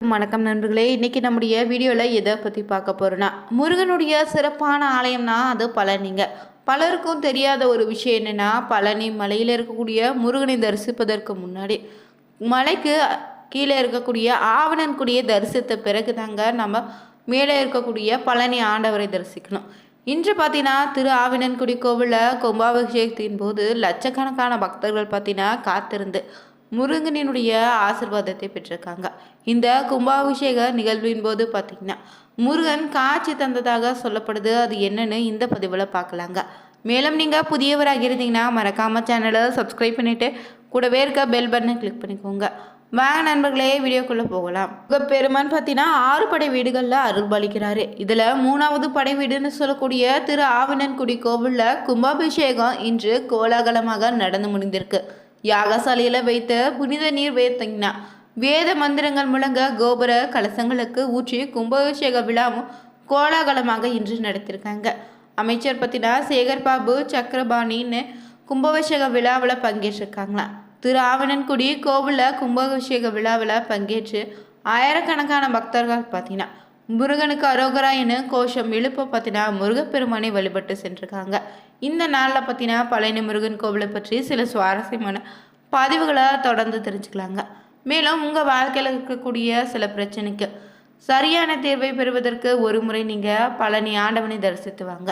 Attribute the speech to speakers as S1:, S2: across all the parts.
S1: வணக்கம் நண்பர்களே. இன்றைக்கி நம்முடைய வீடியோவில் எதை பற்றி பார்க்க போகிறோன்னா முருகனுடைய சிறப்பான ஆலயம்னா அது பழனிங்க. பலருக்கும் தெரியாத ஒரு விஷயம் என்னென்னா பழனி மலையில் இருக்கக்கூடிய முருகனை தரிசிப்பதற்கு முன்னாடி மலைக்கு கீழே இருக்கக்கூடிய ஆவணன்குடியை தரிசித்த பிறகு தாங்க நம்ம மேலே இருக்கக்கூடிய பழனி ஆண்டவரை தரிசிக்கணும். இன்று பார்த்தீங்கன்னா திரு ஆவினன்குடி கோவிலில் கும்பாபிஷேகத்தின் போது லட்சக்கணக்கான பக்தர்கள் பார்த்தீங்கன்னா காத்திருந்து முருகனினுடைய ஆசிர்வாதத்தை பெற்றிருக்காங்க. இந்த கும்பாபிஷேக நிகழ்வின் போது பார்த்தீங்கன்னா முருகன் காட்சி தந்ததாக சொல்லப்படுது. அது என்னன்னு இந்த பதிவில் பார்க்கலாங்க மேலும் நீங்கள் புதியவராக இருந்தீங்கன்னா மறக்காம சேனலை சப்ஸ்கிரைப் பண்ணிவிட்டு கூடவே இருக்க பெல் பட்டனை கிளிக் பண்ணிக்கோங்க. வாங்க நண்பர்களே வீடியோக்குள்ளே போகலாம். பெருமான் பார்த்தீங்கன்னா ஆறு படை வீடுகளில் அருள்பாலிக்கிறாரு. இதில் மூணாவது படை வீடுன்னு சொல்லக்கூடிய திரு ஆவினன்குடி கோவிலில் கும்பாபிஷேகம் இன்று கோலாகலமாக நடந்து முடிந்திருக்கு. யாகசாலையில் வைத்த புனித நீர் வைத்தீங்கன்னா வேத மந்திரங்கள் முழங்க கோபுர கலசங்களுக்கு ஊற்றி கும்பாபிஷேக விழாவும் கோலாகலமாக இன்று நடத்தியிருக்காங்க அமைச்சர் பத்தினா சேகர் பாபு சக்கரபாணின்னு கும்பாபிஷேக விழாவில் பங்கேற்றிருக்காங்களாம் திரு ஆவணன்குடி கோவிலில் கும்பாபிஷேக விழாவில் பங்கேற்று ஆயிரக்கணக்கான பக்தர்கள் பார்த்தீங்கன்னா முருகனுக்கு அரோகராயின்னு கோஷம் எழுப்ப பார்த்தீங்கன்னா முருகப்பெருமானை வழிபட்டு சென்றிருக்காங்க. இந்த நாளில் பார்த்தீங்கன்னா பழனி முருகன் கோவிலை பற்றி சில சுவாரஸ்யமான பதிவுகளை தொடர்ந்து தெரிஞ்சுக்கலாங்க. மேலும் உங்கள் வாழ்க்கையில் இருக்கக்கூடிய சில பிரச்சனைக்கு சரியான தீர்வை பெறுவதற்கு ஒரு முறை நீங்கள் பழனி ஆண்டவனை தரிசித்து வாங்க.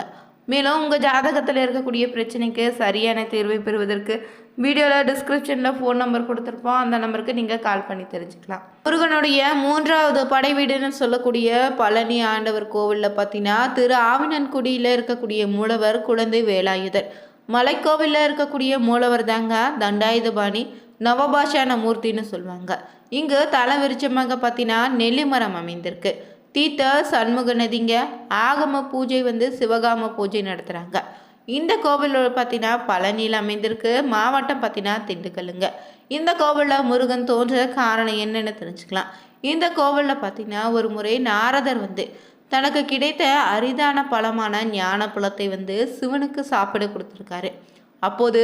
S1: மேலும் உங்கள் ஜாதகத்தில் இருக்கக்கூடிய பிரச்சனைக்கு சரியான தீர்வை பெறுவதற்கு வீடியோவில் டிஸ்கிரிப்ஷனில் ஃபோன் நம்பர் கொடுத்துருப்போம். அந்த நம்பருக்கு நீங்கள் கால் பண்ணி தெரிஞ்சுக்கலாம். முருகனுடைய மூன்றாவது படை வீடுன்னு சொல்லக்கூடிய பழனி ஆண்டவர் கோவிலில் பார்த்தீங்கன்னா திரு ஆவினன்குடியில் இருக்கக்கூடிய மூலவர் குழந்தை வேலாயுதர். மலைக்கோவிலில் இருக்கக்கூடிய மூலவர் தாங்க தண்டாயுதபாணி நவபாஷான மூர்த்தின்னு சொல்லுவாங்க. இங்கு தலை விருச்சமாக பார்த்தீங்கன்னா நெல்லிமரம் அமைந்திருக்கு. தீத்த சண்முக நதிங்க ஆகம பூஜை வந்து சிவகாம பூஜை நடத்துகிறாங்க இந்த கோவில் பார்த்தீங்கன்னா பழனியில் அமைந்திருக்கு. மாவட்டம் பார்த்தீங்கன்னா திண்டுக்கல்லுங்க. இந்த கோவிலில் முருகன் தோன்ற காரணம் என்னென்னு தெரிஞ்சுக்கலாம். இந்த கோவிலில் பார்த்தீங்கன்னா ஒரு முறை நாரதர் வந்து தனக்கு கிடைத்த அரிதான பழமான ஞான பழத்தை வந்து சிவனுக்கு சாப்பிட கொடுத்துருக்காரு. அப்போது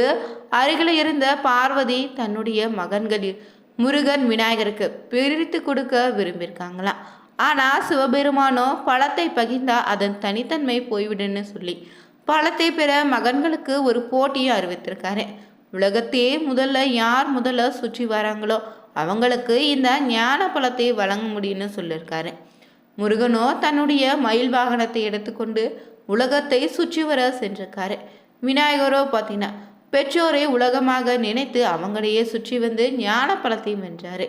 S1: அருகில் இருந்த பார்வதி தன்னுடைய மகன்களில் முருகன் விநாயகருக்கு பிரித்து கொடுக்க விரும்பியிருக்காங்களாம். ஆனால் சிவபெருமானோ பழத்தை பகிர்ந்தா அதன் தனித்தன்மை போய்விடுன்னு சொல்லி பழத்தை பெற மகன்களுக்கு ஒரு போட்டியை அறிவித்திருக்காரு. உலகத்தையே முதல்ல யார் முதல்ல சுற்றி வராங்களோ அவங்களுக்கு இந்த ஞான பழத்தை வழங்க முடியும்னு சொல்லியிருக்காரு முருகனோ தன்னுடைய மயில் வாகனத்தை எடுத்துக்கொண்டு உலகத்தை சுற்றி வர சென்றிருக்காரு. விநாயகரோ பார்த்தீங்கன்னா பெற்றோரை உலகமாக நினைத்து அவங்களையே சுற்றி வந்து ஞான பழத்தையும் வென்றாரு.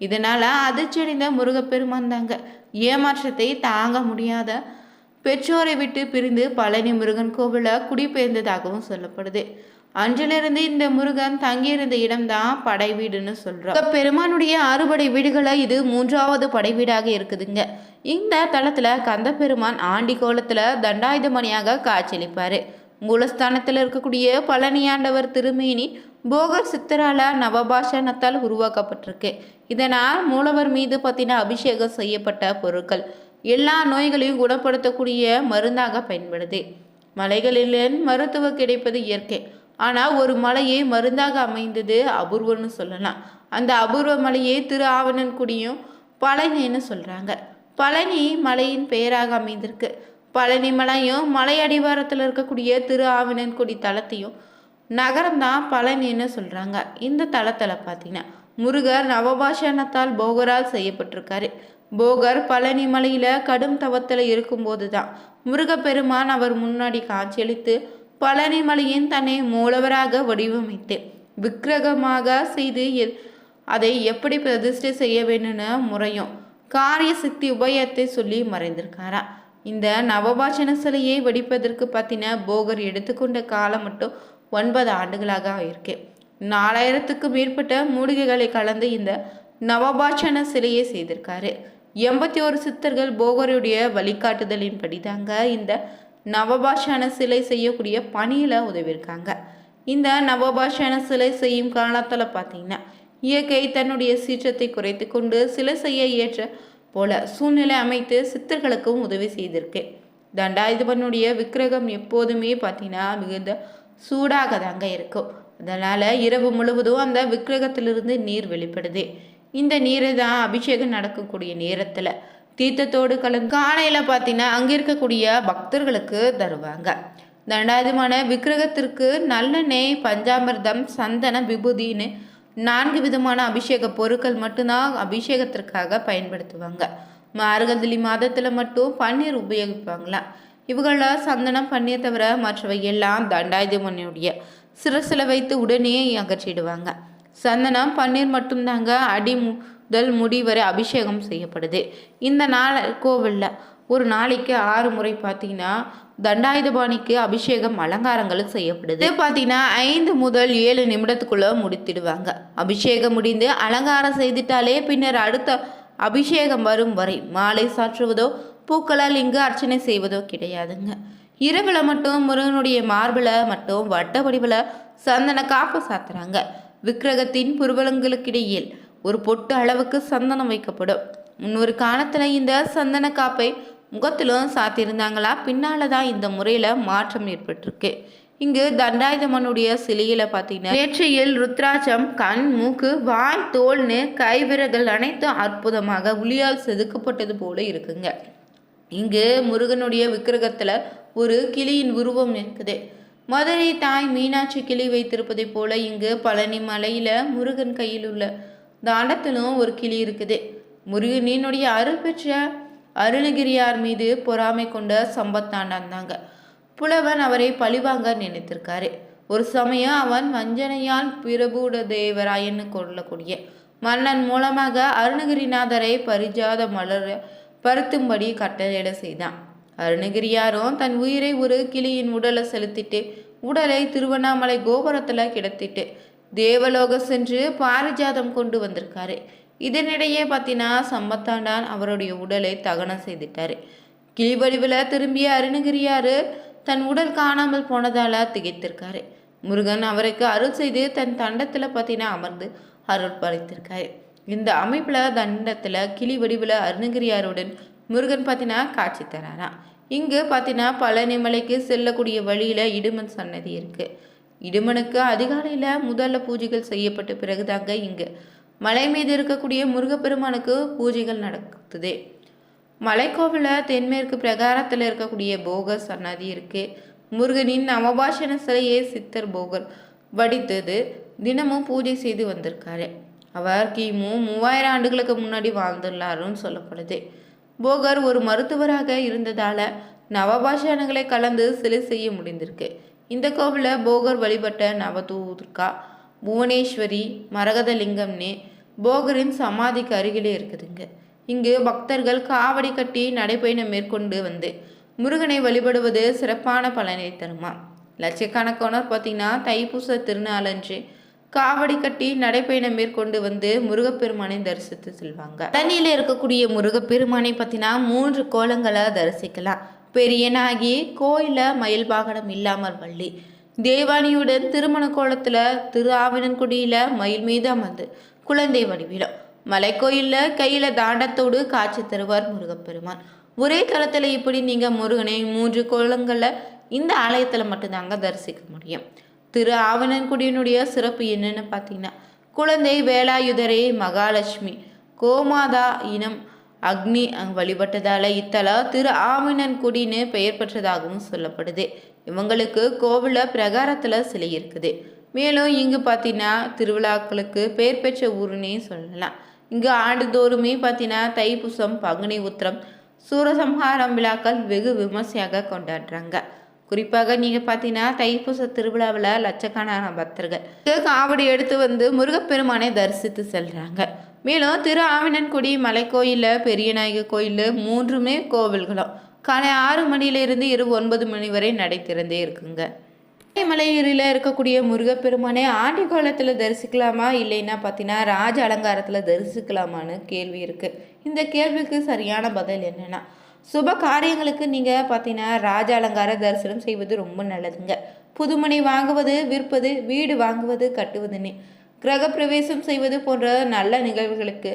S1: இதனால அதிர்ச்சியடைந்த முருகப்பெருமான் தாங்க. ஏமாற்றத்தை தாங்க முடியாத பெற்றோரை விட்டு பிரிந்து பழனி முருகன் கோவில குடிபெயர்ந்ததாகவும் சொல்லப்படுது. அன்றிலிருந்து இந்த முருகன் தங்கியிருந்த இடம்தான் படை வீடுன்னு சொல்றோம். பெருமானுடைய அறுபடை வீடுகளை இது மூன்றாவது படை வீடாக இருக்குதுங்க. இந்த தளத்துல கந்த பெருமான் ஆண்டி கோலத்துல தண்டாயுதமணியாக காட்சியளிப்பாரு. மூலஸ்தானத்தில் இருக்கக்கூடிய பழனியாண்டவர் திருமேனி போகர் சித்தரால நவபாஷணத்தால் உருவாக்கப்பட்டிருக்கு. இதனால் மூலவர் மீது பத்தின அபிஷேகம் செய்யப்பட்ட பொருட்கள் எல்லா நோய்களையும் குணப்படுத்தக்கூடிய மருந்தாக பயன்படுது. மலைகளில் மருத்துவம் கிடைப்பது இயற்கை. ஆனால் ஒரு மலையே மருந்தாக அமைந்தது அபூர்வம்னு சொல்லலாம். அந்த அபூர்வ மலையே திரு ஆவணன்குடியும் பழனின்னு சொல்கிறாங்க பழனி மலையின் பெயராக அமைந்திருக்கு. பழனி மலையும் மலை அடிவாரத்தில் இருக்கக்கூடிய திரு ஆவினன்குடி தலத்தையும் நகரம்தான் பழனின்னு சொல்கிறாங்க இந்த தளத்தில் பார்த்தீங்கன்னா முருகர் நவபாஷணத்தால் போகரால் செய்யப்பட்டிருக்காரு. போகர் பழனி மலையில் கடும் தவத்தில் இருக்கும்போது தான் முருகப்பெருமான் அவர் முன்னாடி காட்சியளித்து பழனி மலையின் தன்னை மூலவராக வடிவமைத்து விக்கிரகமாக செய்து அதை எப்படி பிரதிஷ்டை செய்ய வேணும்னு முறையும் காரிய சித்தி உபயத்தை சொல்லி மறைந்திருக்காரா. இந்த நவபாஷண சிலையை வெடிப்பதற்கு பற்றின போகர் எடுத்துக்கொண்ட காலம் மட்டும் ஒன்பது ஆண்டுகளாக இருக்கு நாலாயிரத்துக்கும் மேற்பட்ட மூலிகைகளை கலந்து இந்த நவபாஷண சிலையை செய்திருக்காரு. எண்பத்தி ஒரு சித்தர்கள் போகருடைய வழிகாட்டுதலின் படிதாங்க இந்த நவபாஷண சிலை செய்யக்கூடிய பணியில் உதவியிருக்காங்க. இந்த நவபாஷண சிலை செய்யும் காலத்தில் பார்த்தீங்கன்னா இயற்கை தன்னுடைய சீற்றத்தை குறைத்து கொண்டு சிலை செய்ய ஏற்ற போல சூழ்நிலை அமைத்து சித்தர்களுக்கும் உதவி செய்திருக்கு. தண்டாயுதபனுடைய விக்கிரகம் எப்போதுமே பார்த்தீங்கன்னா மிகுந்த சூடாக தாங்க இருக்கும். அதனால் இரவு முழுவதும் அந்த விக்கிரகத்திலிருந்து நீர் வெளிப்படுது. இந்த நீரை தான் அபிஷேகம் நடக்கக்கூடிய நேரத்தில் தீர்த்தத்தோடு கலந்து காலையில் பார்த்தீங்கன்னா அங்கே இருக்கக்கூடிய பக்தர்களுக்கு தருவாங்க. தண்டாயுதமான விக்கிரகத்திற்கு நல்லெண்ணெய் பஞ்சாமிர்தம் சந்தனம் விபூதின்னு நான்கு விதமான அபிஷேக பொருட்கள் மட்டும்தான் அபிஷேகத்திற்காக பயன்படுத்துவாங்க. மார்கழி மாதத்தில் மட்டும் பன்னீர் உபயோகிப்பாங்களாம் இவங்கள சந்தனம் பன்னீர் தவிர மற்றவை எல்லாம் தண்டாயுதமனுடைய சிரசில் வைத்து உடனே அகற்றிடுவாங்க. சந்தனம் பன்னீர் மட்டும்தாங்க அடி முதல் முடி வரை அபிஷேகம் செய்யப்படுது. இந்த நாள் கோவிலில் ஒரு நாளைக்கு ஆறு முறை பார்த்தீங்கன்னா தண்டாயுதபாணிக்கு அபிஷேகம் அலங்காரங்களும் செய்யப்படுது. இது பார்த்தீங்கன்னா ஐந்து முதல் ஏழு நிமிடத்துக்குள்ள முடித்திடுவாங்க. அபிஷேகம் முடிந்து அலங்காரம் செய்துட்டாலே பின்னர் அடுத்த அபிஷேகம் வரும் வரை மாலை சாற்றுவதோ பூக்களால் இங்கு அர்ச்சனை செய்வதோ கிடையாதுங்க. இரவில் மட்டும் முருகனுடைய மார்பில் மட்டும் வட்ட வடிவில் சந்தன காப்பு சாத்துறாங்க. விக்கிரகத்தின் புருவலங்களுக்கிடையில் ஒரு பொட்டு அளவுக்கு சந்தனம் வைக்கப்படும். முன்னொரு காலத்தில் இந்த சந்தன காப்பை முகத்திலும் சாத்தியிருந்தாங்களா? பின்னால தான் இந்த முறையில் மாற்றம் ஏற்பட்டிருக்கு. இங்கு தண்டாயுதமனுடைய சிலையில பார்த்தீங்கன்னா நேற்றையில் ருத்ராட்சம் கண் மூக்கு வாய் தோல்னு கைவிரல்கள் அனைத்தும் அற்புதமாக உளியால் செதுக்கப்பட்டது போல இருக்குங்க. இங்கு முருகனுடைய விக்கிரகத்துல ஒரு கிளியின் உருவம் இருக்குது மதுரை தாய் மீனாட்சி கிளி வைத்திருப்பதைப் போல இங்கு பழனி மலையில முருகன் கையில் உள்ள தாண்டத்திலும் ஒரு கிளி இருக்குது. முருகனினுடைய அருள் பெற்ற அருணகிரியார் மீது பொறாமை கொண்ட சம்பத்தாண்டான் புலவன் அவரை பழிவாங்க நினைத்திருக்காரு. ஒரு சமயம் அவன் வஞ்சனையால் பிரபுட தேவராயன்னு கொள்ளக்கூடிய மன்னன் மூலமாக அருணகிரிநாதரை பரிஜாத மலர் பருத்தும்படி கட்டளையிட செய்தான். அருணகிரியாரும் தன் உயிரை ஒரு கிளியின் உடலை செலுத்திட்டு உடலை திருவண்ணாமலை கோபுரத்தில் கிடத்திட்டு தேவலோக சென்று பாரிஜாதம் கொண்டு வந்திருக்காரு. இதனிடையே பார்த்தீங்கன்னா சம்பத்தாண்டான் அவருடைய உடலை தகனம் செய்துட்டாரு. கிழிவடிவில் திரும்பிய அருணகிரியார் தன் உடல் காணாமல் போனதால் திகைத்திருக்காரு. முருகன் அவருக்கு அருள் செய்து தன் தண்டத்தில் பார்த்தீங்கன்னா அமர்ந்து அருள் படைத்திருக்காரு இந்த அமைப்பில் தண்டத்தில் கிளி வடிவில் அருணகிரியாருடன் முருகன் பார்த்தீங்கன்னா காட்சி தராராம். இங்கு பார்த்தீங்கன்னா பழனிமலைக்கு செல்லக்கூடிய வழியில் இடுமன் சன்னதி இருக்குது இடுமனுக்கு அதிகாலையில் முதல்ல பூஜைகள் செய்யப்பட்ட பிறகுதாங்க இங்கே மலை மீது இருக்கக்கூடிய முருகப்பெருமானுக்கு பூஜைகள் நடக்குது. மலைக்கோவிலில் தென்மேற்கு பிரகாரத்தில் இருக்கக்கூடிய போகர் சன்னதி இருக்கு. முருகனின் நவபாஷண சிலையே சித்தர் போகர் வடித்தது. தினமும் பூஜை செய்து வந்திருக்காரு. அவர் கிமு மூவாயிரம் ஆண்டுகளுக்கு முன்னாடி வாழ்ந்துள்ளாருன்னு சொல்லப்படுது. போகர் ஒரு மருத்துவராக இருந்ததால நவபாஷணங்களை கலந்து சிலை செய்ய முடிந்திருக்கு. இந்த கோவிலில் போகர் வழிபட்ட நவதூர்கா புவனேஸ்வரி மரகதலிங்கம்னு போகரின் சமாதிக்கு அருகிலே இருக்குதுங்க. இங்கு பக்தர்கள் காவடி கட்டி நடைப்பயணம் மேற்கொண்டு வந்து முருகனை வழிபடுவது சிறப்பான பலனை தருமா? லட்சக்கணக்கானோர் பார்த்தீங்கன்னா தைப்பூச திருநாளன்று காவடி கட்டி நடைப்பயணம் மேற்கொண்டு வந்து முருகப்பெருமானை தரிசித்து செல்வாங்க. தண்ணியில் இருக்கக்கூடிய முருகப்பெருமானை பார்த்தீங்கன்னா மூன்று கோலங்களை தரிசிக்கலாம். பெரியனாகி கோயிலை மயில் வாகனம் இல்லாமல் வள்ளி. தேவானியுடன் திருமண கோலத்தில் திரு ஆவினன்குடியில் மயில் மீது அமர்ந்து குழந்தை வடிவிலும் மலைக்கோயிலில் கையில் தாண்டத்தோடு காட்சி தருவார் முருகப்பெருமான். ஒரே தளத்தில் இப்படி நீங்கள் முருகனை மூன்று கோலங்களில் இந்த ஆலயத்தில் மட்டும்தாங்க தரிசிக்க முடியும். திரு ஆவணன்குடியினுடைய சிறப்பு என்னன்னு பார்த்தீங்கன்னா குழந்தை வேலாயுதரே மகாலட்சுமி கோமாதா இனம் அக்னி வழிபட்டதால இத்தல திரு ஆவினன்குடின்னு பெயர் பெற்றதாகவும் சொல்லப்படுது. இவங்களுக்கு கோவிலில் பிரகாரத்தில் சிலை இருக்குது. மேலும் இங்கு பார்த்தீங்கன்னா திருவிழாக்களுக்கு பெயர் பெற்ற ஊருன்னே சொல்லலாம். இங்கு ஆண்டுதோறுமே பார்த்தீங்கன்னா தைப்பூசம் பங்குனி உத்திரம் சூரசம்ஹாரம் விழாக்கள் வெகு விமர்சையாக கொண்டாடுறாங்க. குறிப்பாக நீங்கள் பார்த்தீங்கன்னா தைப்பூச திருவிழாவில் லட்சக்கணக்கான பக்தர்கள். காவடி எடுத்து வந்து முருகப்பெருமானை தரிசித்து செல்கிறாங்க மேலும் திரு ஆவினன்குடி மலைக்கோயிலில் பெரியநாயக கோயில் மூன்றுமே கோவில்களும் காலை ஆறு மணியிலிருந்து இரவு ஒன்பது மணி வரை நடை திறந்தே இருக்குங்க. மலையூரில் இருக்கக்கூடிய முருகப்பெருமானே ஆண்டி கோலத்தில் தரிசிக்கலாமா? இல்லைன்னா பார்த்தீங்கன்னா ராஜ அலங்காரத்தில் தரிசிக்கலாமான்னு கேள்வி இருக்குது இந்த கேள்விக்கு சரியான பதில் என்னென்னா சுப காரியங்களுக்கு நீங்கள் பார்த்தீங்கன்னா ராஜ அலங்கார தரிசனம் செய்வது ரொம்ப நல்லதுங்க. புதுமனை வாங்குவது விற்பது வீடு வாங்குவது கட்டுவதுன்னு கிரகப்பிரவேசம் செய்வது போன்ற நல்ல நிகழ்வுகளுக்கு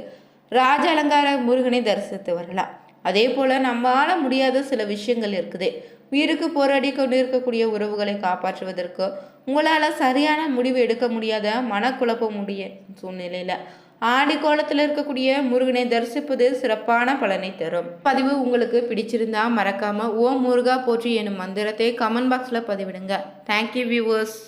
S1: ராஜ அலங்கார முருகனை தரிசித்து வரலாம். அதே போல் நம்மளால முடியாத சில விஷயங்கள் இருக்குது. உயிருக்கு போராடி கொண்டு இருக்கக்கூடிய உறவுகளை காப்பாற்றுவதற்கு உங்களால் சரியான முடிவு எடுக்க முடியாத மனக்குழப்பம் முடிய சூழ்நிலையில். ஆடி கோலத்தில் இருக்கக்கூடிய முருகனை தரிசிப்பது சிறப்பான பலனை தரும். பதிவு உங்களுக்கு பிடிச்சிருந்தா மறக்காம ஓம் முருகா போற்றி எனும் மந்திரத்தை கமெண்ட் பாக்ஸில் பதிவிடுங்க. Thank you viewers